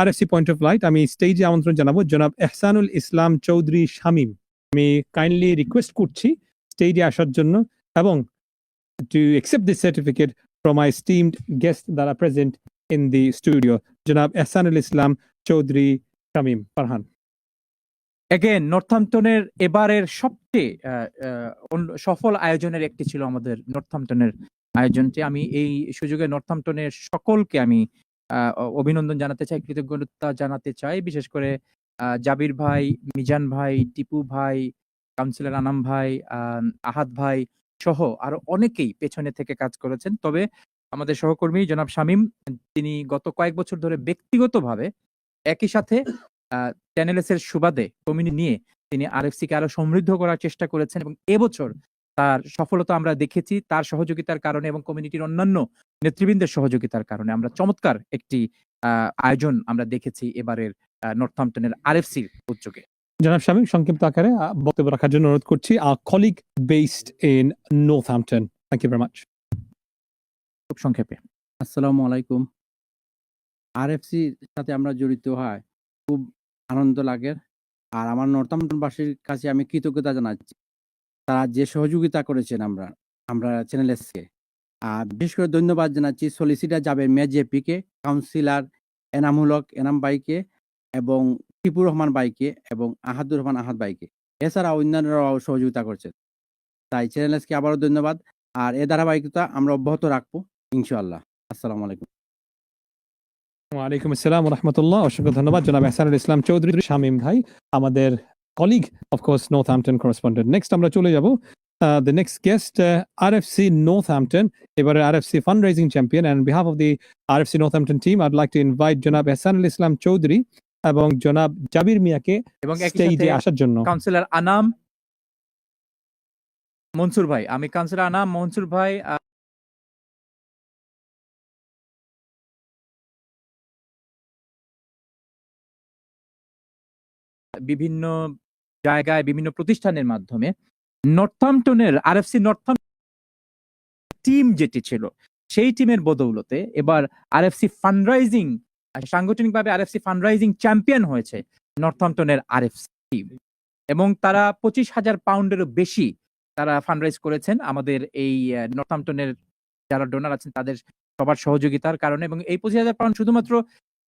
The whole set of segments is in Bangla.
আরএফসি পয়েন্ট অফ লাইট আমি স্টেজে আমন্ত্রণ জানাব। জনাব এহসানুল ইসলাম চৌধুরী শামীম, আমি কাইন্ডলি রিকোয়েস্ট করছি স্টেজে আসার জন্য এবং to this certificate from my esteemed guests that are present in the studio জনাব এহসানুল ইসলাম চৌধুরী শামীম, ফারহান। এগেন নর্থহ্যাম্পটনের এবারের সবচেয়ে সফল আয়োজনের একটি ছিল আমাদের নর্থহ্যাম্পটনের আয়োজনটি। আমি এই সুযোগে নর্থহ্যাম্পটনের সকলকে আমি অভিনন্দন জানাতে চাই কৃতজ্ঞতা জানাতে চাই। বিশেষ করে জাবির ভাই মিজান ভাই টিপু ভাই কাউন্সিলর আনাম ভাই আহ, আহাদ ভাই সহ আরও অনেকেই পেছনে থেকে কাজ করেছেন। তবে আমাদের সহকর্মী জনাব শামীম তিনি গত কয়েক বছর ধরে ব্যক্তিগতভাবে একই সাথে চ্যানেলস এর সুবাদে কমিউনিটি নিয়ে তিনি আরএফসি কে আরও সমৃদ্ধ করার চেষ্টা করেছেন এবং এবছর তার সফলতা আমরা দেখেছি তার সহযোগিতার কারণে এবং কমিউনিটির অন্যান্য নেতৃবৃন্দের সহযোগিতার কারণে। আমরা চমৎকার একটি আহ, আয়োজন আমরা দেখেছি এবারের নর্থহ্যাম্পটনের আরএফসির উদ্যোগে। জনাব শামীম সংক্ষিপ্ত আকারে বক্তব্য রাখার জন্য অনুরোধ করছি। আর colleague based in Northampton thank you very much খুব সংক্ষেপে। আসসালামু আলাইকুম। আরএফসির সাথে আমরা জড়িত হয় খুব আনন্দ লাগে। আর আমার নর্থাম্পটনবাসীর কাছে আমি কৃতজ্ঞতা জানাচ্ছি। তারা যে সহযোগিতা করেছেন আমরা আমরা চ্যানেল এসকে আর বিশেষ করে ধন্যবাদ জানাচ্ছি সলিসিটার যাবে মেজেপিকে কাউন্সিলর এনামুল হক এনাম বাইকে এবং টিপুর রহমান বাইকে এবং আহাদুর রহমান আহাদ বাইকে এছাড়া অন্যান্যরাও সহযোগিতা করছেন। তাই চ্যানেল এসকে আবারও ধন্যবাদ। আর এ ধারাবাহিকতা আমরা অব্যাহত রাখব, ইনশাআল্লাহ। আসসালামু আলাইকুম। ওয়ালাইকুম আসসালাম রহমতুল্লাহ। অসংখ্য ধন্যবাদ। জনাব এহসানুল ইসলাম চৌধুরী, শামীম ভাই, আমাদের colleague of course Northampton correspondent next আমরা চলে যাব the next guest R F C Northampton এবারে R F C fund raising champion and behalf of the R F C Northampton team I'd like to invite জনাব এহসানুল ইসলাম চৌধুরী এবং জনাব জাবির মিয়াকে এবং স্টেজে আসার জন্য। কাউন্সিলর আনাম মনসুর ভাই। আমি কাউন্সিলর আনাম মনসুর ভাই বিভিন্ন জায়গায় বিভিন্ন প্রতিষ্ঠানের মাধ্যমে নর্থহ্যাম্পটনের আরএফসি নর্থহ্যাম্পটন টিম যেটি ছিল সেই টিমের বদৌলতে এবার আরএফসি ফান্ডরাইজিং সাংগঠনিকভাবে আরএফসি ফান্ডরাইজিং চ্যাম্পিয়ন হয়েছে নর্থহ্যাম্পটনের আরএফসি টিম এবং তারা পঁচিশ হাজার পাউন্ডেরও বেশি তারা ফান্ডরাইজ করেছেন আমাদের এই আহ, নর্থহ্যাম্পটনের যারা ডোনার আছেন তাদের সবার সহযোগিতার কারণে। এবং এই পঁচিশ হাজার পাউন্ড শুধুমাত্র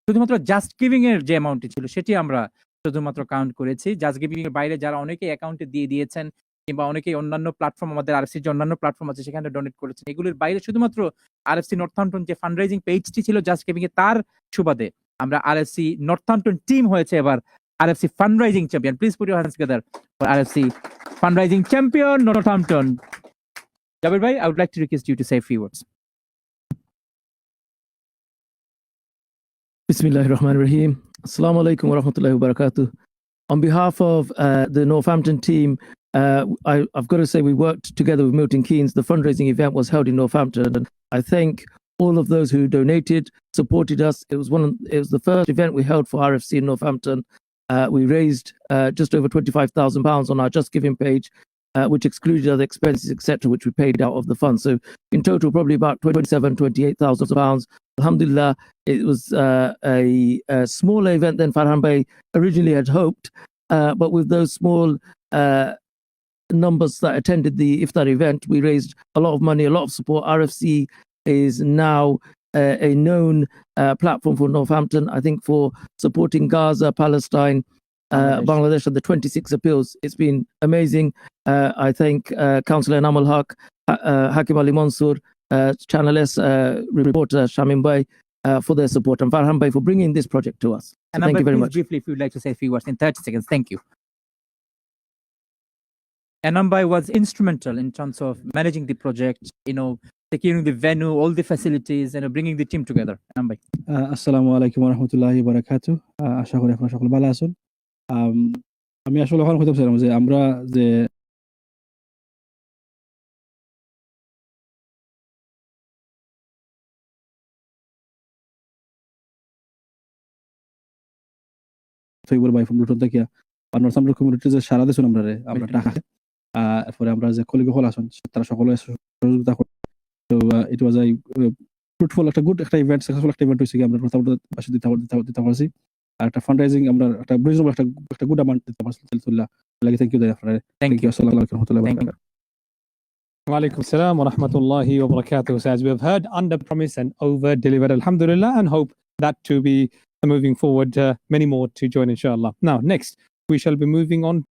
শুধুমাত্র জাস্ট গিভিং এর যে অ্যামাউন্টটি ছিল সেটি আমরা শুধুমাত্র কাউন্ট করেছি। জাস্ট গিভিং এর বাইরে যারা অনেকেই অ্যাকাউন্টে দিয়ে দিয়েছেন কিংবা অনেকেই অন্যান্য প্ল্যাটফর্ম আমাদের আরএফসির যে অন্যান্য প্ল্যাটফর্ম আছে, সেখানে ডোনেট করেছেন, এগুলোর বাইরে শুধুমাত্র আরএফসি নর্থহ্যাম্পটন যে ফান্ডরাইজিং পেজটি ছিল জাস্ট গিভিং এ, তার সুবাদে আমরা আরএফসি নর্থহ্যাম্পটন টিম হয়েছে এবার RFC fundraising champion please put your hands together for RFC fundraising champion Northampton Jabir ভাই I would like to request you to say few words Bismillah ar-Rahman ar-Rahim. Assalamu alaikum wa rahmatullahi wa barakatuh. On behalf of uh, the Northampton team, uh, I, I've got to say we worked together with Milton Keynes. The fundraising event was held in Northampton. And I thank all of those who donated, supported us. It was one. Of, it was the first event we held for RFC in Northampton. Uh, we raised uh, just over twenty-five thousand pounds on our Just Giving page, uh, which excluded other expenses, etc., which we paid out of the fund. So in total, probably about 27, 28,000 pounds. Alhamdulillah, it was uh, a, a smaller event than Farhan Bey originally had hoped, uh, but with those small uh, numbers that attended the iftar event, we raised a lot of money, a lot of support. RFC is now uh, a known uh, platform for Northampton. I think for supporting Gaza, Palestine, uh, Bangladesh. And the 26 appeals. It's been amazing. Uh, I thank uh, Councillor Namal Haq, uh, Hakim Ali Mansour, uh, Channel S uh, reporter Shamim Bhai uh, for their support and Farhan Bhai for bringing this project to us. So And thank Amber, you very please much. briefly, if you'd like to say a few words in 30 seconds. Thank you. Anambai was instrumental in terms of managing the project, you know, securing the venue, all the facilities, and uh, bringing the team together. Anambai. আহ, আসসালামু আলাইকুম রহমতুল্লাহি বারাকাতু আশা করি আপনারা সকলে ভালো আছেন আম, আমি আসলে ওখানে হতে চাইলাম যে আমরা যে ফেব্রুয়ারি বাই ফ্রম লুটন থেকে আর নর্থ আমরার কমিউনিটি যে সারা দিয়েছেন আমরা রে, আমরা টাকা। আহ, এরপরে আমরা যে কলিগ হল আছেন তারা সকলে সহযোগিতা করে তো ইট ওয়াজ আই ফ্রুটফুল একটা গুড একটা ইভেন্ট সাকসেসফুল একটা ইভেন্ট হয়েছে কি আমরা নর্থ বাসী দিতে দিতে দিতে পারছি। আর একটা ফান্ড রাইজিং আমরা একটা রিজনেবল একটা একটা গুড অ্যামাউন্ট দিতে পারছি আলহামদুলিল্লাহ লাগে থ্যাংক ইউ আপনার থ্যাংক থ্যাংক ইউ ইউ আসসালামু আলাইকুম ওয়া রাহমাতুল্লাহি ওয়া Thank you. বারাকাতুহু। Walaikum salam wa rahmatullahi wa barakatuh. So as we have heard, under promise and over delivered, alhamdulillah, and hope that to be moving forward, uh, many more to join, inshallah. Now, next, we shall be moving on